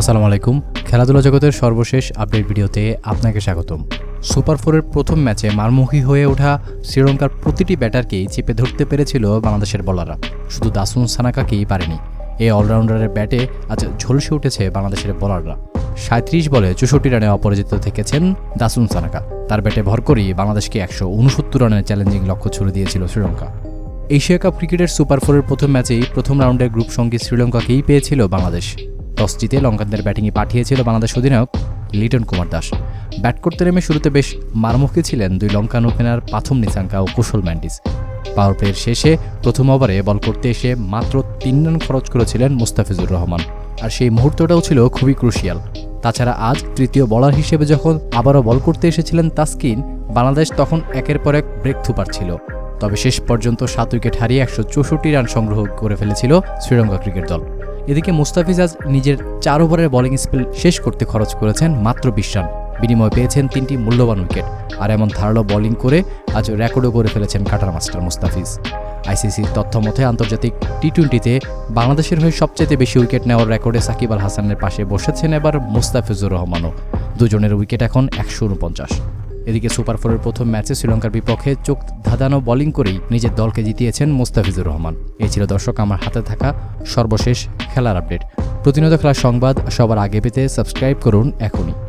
আসসালামু আলাইকুম। খেলাধুলা জগতের সর্বশেষ আপডেট ভিডিওতে আপনাকে স্বাগতম। সুপার ফোরের প্রথম ম্যাচে মারমুখী হয়ে ওঠা শ্রীলঙ্কার প্রতিটি ব্যাটারকেই চেপে ধরতে পেরেছিল বাংলাদেশের বলাররা। শুধু দাসুন সানাকাকেই পারেনি। এই অলরাউন্ডারের ব্যাটে আজ ঝলসে উঠেছে বাংলাদেশের বলাররা। সাঁত্রিশ বলে চৌষট্টি রানে অপরাজিত থেকেছেন দাসুন সানাকা। তার ব্যাটে ভর করেই বাংলাদেশকে একশো উনসত্তর রানের চ্যালেঞ্জিং লক্ষ্য ছুড়ে দিয়েছিল শ্রীলঙ্কা। এশিয়া কাপ ক্রিকেটের সুপার ফোরের প্রথম ম্যাচেই প্রথম রাউন্ডের গ্রুপ সঙ্গী শ্রীলঙ্কাকেই পেয়েছিল বাংলাদেশ। টস জিতে লঙ্কানদের ব্যাটিংয়ে পাঠিয়েছিল বাংলাদেশ অধিনায়ক লিটন কুমার দাস। ব্যাট করতে নেমে শুরুতে বেশ মারমুখী ছিলেন দুই লঙ্কান ওপেনার পাথম নিসাঙ্কা ও কুশল ম্যান্ডিস। পাওয়ার প্লের শেষে প্রথম ওভারে বল করতে এসে মাত্র তিন রান খরচ করেছিলেন মুস্তাফিজুর রহমান। আর সেই মুহূর্তটাও ছিল খুবই ক্রুশিয়াল। তাছাড়া আজ তৃতীয় বলার হিসেবে যখন আবারও বল করতে এসেছিলেন তাসকিন, বাংলাদেশ তখন একের পর এক ব্রেক থ্রু ছিল। তবে শেষ পর্যন্ত সাত উইকেট হারিয়ে একশো চৌষট্টি রান সংগ্রহ করে ফেলেছিল শ্রীলঙ্কা ক্রিকেট দল। এদিকে মুস্তাফিজ আজ নিজের চার ওভারের বোলিং স্পেল শেষ করতে খরচ করেছেন মাত্র বিশ রান। বিনিময়ে পেয়েছেন তিনটি মূল্যবান উইকেট। আর এমন ধারালো বোলিং করে আজ রেকর্ডও করে ফেলেছেন কাটার মাস্টার মুস্তাফিজ। আইসিসির তথ্য মতে আন্তর্জাতিক টি টোয়েন্টিতে বাংলাদেশের হয়ে সবচেয়ে বেশি উইকেট নেওয়ার রেকর্ডে সাকিব আল হাসানের পাশে বসেছেন এবার মুস্তাফিজুর রহমানও। দুজনের উইকেট এখন একশো উনপঞ্চাশ। এদিকে সুপার ফোরের প্রথম ম্যাচে শ্রীলঙ্কার বিপক্ষে চোখ ধাঁধানো বোলিং করেই নিজের দলকে জিতিয়েছেন মোস্তাফিজুর রহমান। এই ছিল দর্শক, আমার হাতে থাকা সর্বশেষ খেলার আপডেট। প্রতিনিয়ত খেলার সংবাদ সবার আগে পেতে সাবস্ক্রাইব করুন এখনই।